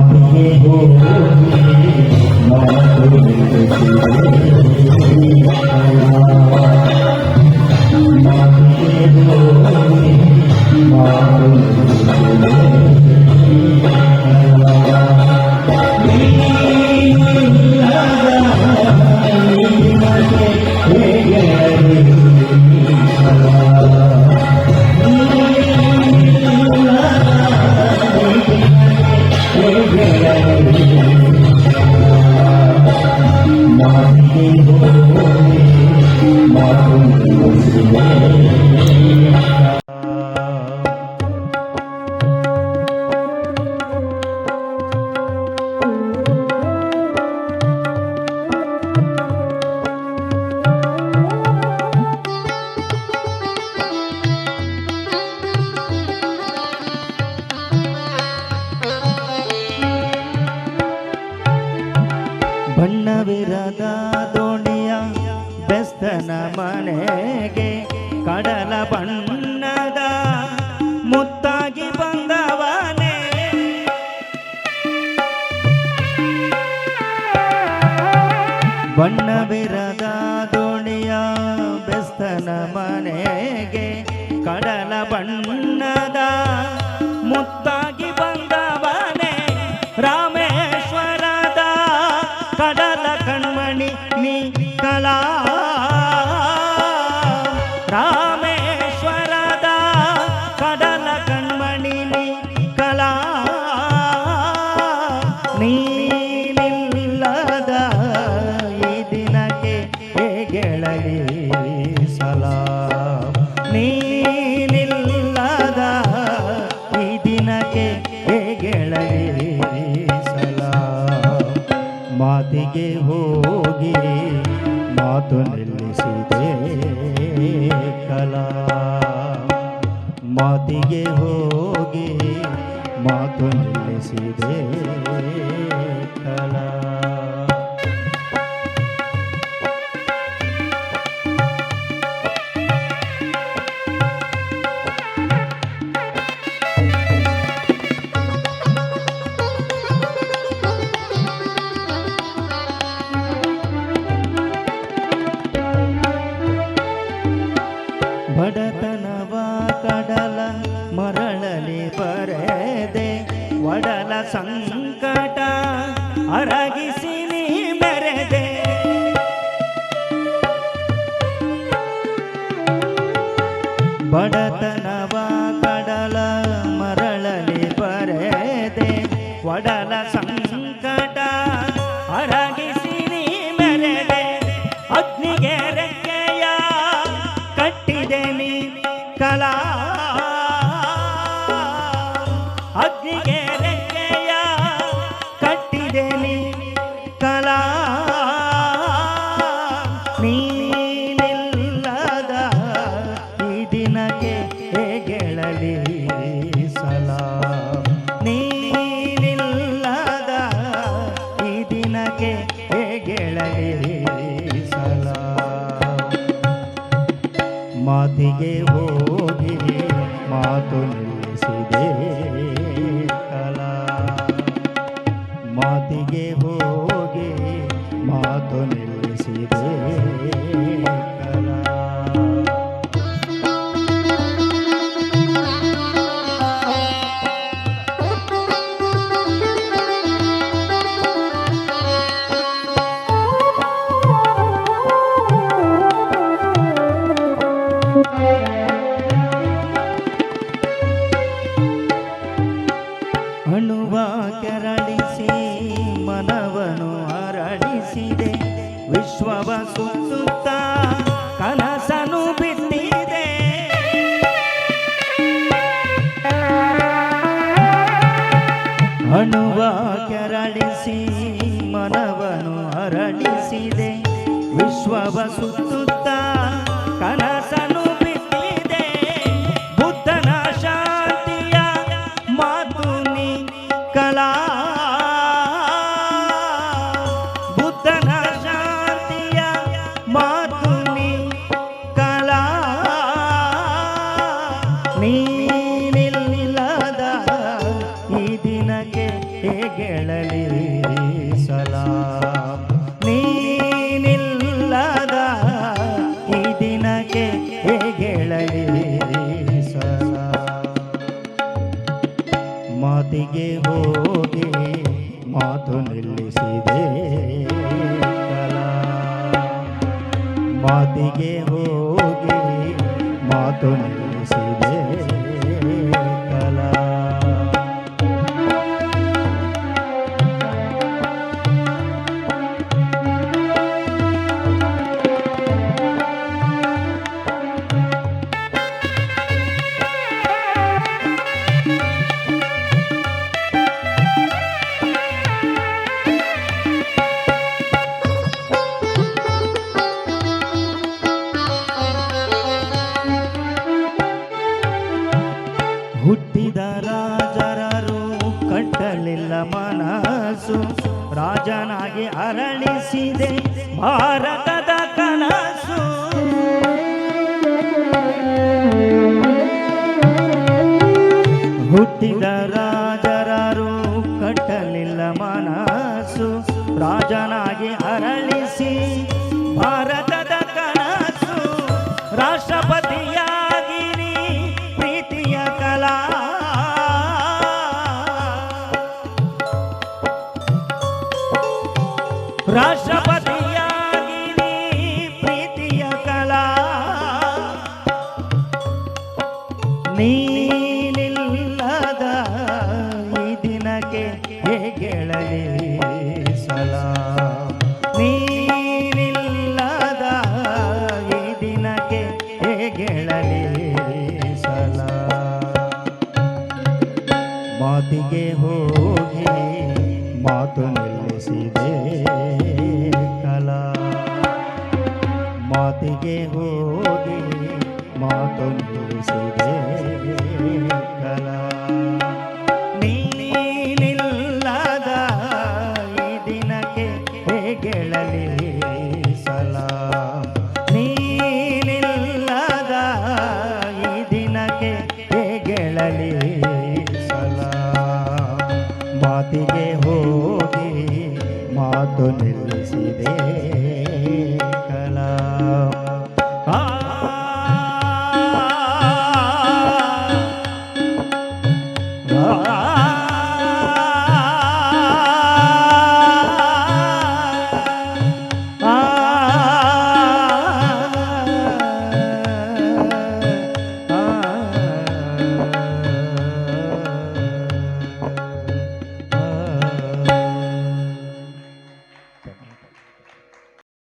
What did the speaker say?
ಮಾತಿಗೆ ಹೋಗಿ ಮಾತು ಮಾತಿಗೆ ಬಣ್ಣವಿರದ ದೋಣಿಯ ಬೆಸ್ತನ ಮನೆಗೆ ಕಡಲ ಬಣ್ಣದ ಮುತ್ತಾಗಿ ಬಂದವನೇ. ಬಣ್ಣವಿರದ ದೋಣಿಯ ಬೆಸ್ತನ ಮನೆಗೆ ಕಡಲ ಬಣ್ಣದ ನೀನಿಲ್ಲದ ಈ ದಿನಕ್ಕೆ ಹೇಗೆಳಲಿ ಸಲಾಂ? ನೀನಿಲ್ಲದ ಈ ದಿನಕ್ಕೆ ಹೇಗೆಳಲಿ ಸಲಾಂ? ಮಾತಿಗೆ ಹೋಗಿ ಮಾತು ನಿಲ್ಲಿಸಿದೆ ಕಲಾ. ಮಾತಿಗೆ ಹೋಗಿ ಮಾತು ನಿಲ್ಲಿಸಿದೆ ಕಲಾ ಬಡತನವ ಒಡಲ ಸಂಕಟ ಅರಗಿಸಿ ನೀ ಮೆರೆದೆ ಬಡತನವ ಕಡಲ ಮರಳಲಿ ಬರೆದೆ. ಒಡಲ ಸಂಕಟ ಅರಗಿಸಿ ನೀ ಮೆರೆದೆ ಅಗ್ನಿಗೆ ರೆಕ್ಕೆಯ ಕಟ್ಟಿದೆ ನೀ ಕಲಾ ಹೇಗೆಳಲಿ ಸಲಾ. ನೀನಿಲ್ಲದ ಈ ದಿನಕ್ಕೆ ಹೇಗೆಳಲಿ ಸಲಾ. ಮಾತಿಗೆ ಹೋಗಿ ಮಾತು ನಿಲ್ಲಿಸಿದೆ. ಹೂವ ಕೆರಳಿಸಿ ಮನವನು ಅರಳಿಸಿದೆ ವಿಶ್ವವ ಸುತ್ತ ಕನಸನು ಬಿಟ್ಟಿದೆ ಅಣುವ ಕೆರಳಿಸಿ ಮನವನು ಹರಳಿಸಿದೆ ವಿಶ್ವವ ಸುತ್ತುತ್ತಾ ಮಾತಿಗೆ ಹೋಗಿ ಮಾತು ನಿಲ್ಲಿಸಿದೆ. ಮಾತಿಗೆ ಹೋಗಿ ಮಾತು ನಿಲ್ಲಿಸಿದೆ. ರಾಜನಾಗಿ ಅರಳಿಸಿದೆ ಭಾರತ ಹೋಗಿ ಮಾತು ನಿಲ್ಲಿಸಿದೆ ಕಲಾ. ಮಾತಿಗೆ ಹೋಗಿ तो दिल से दे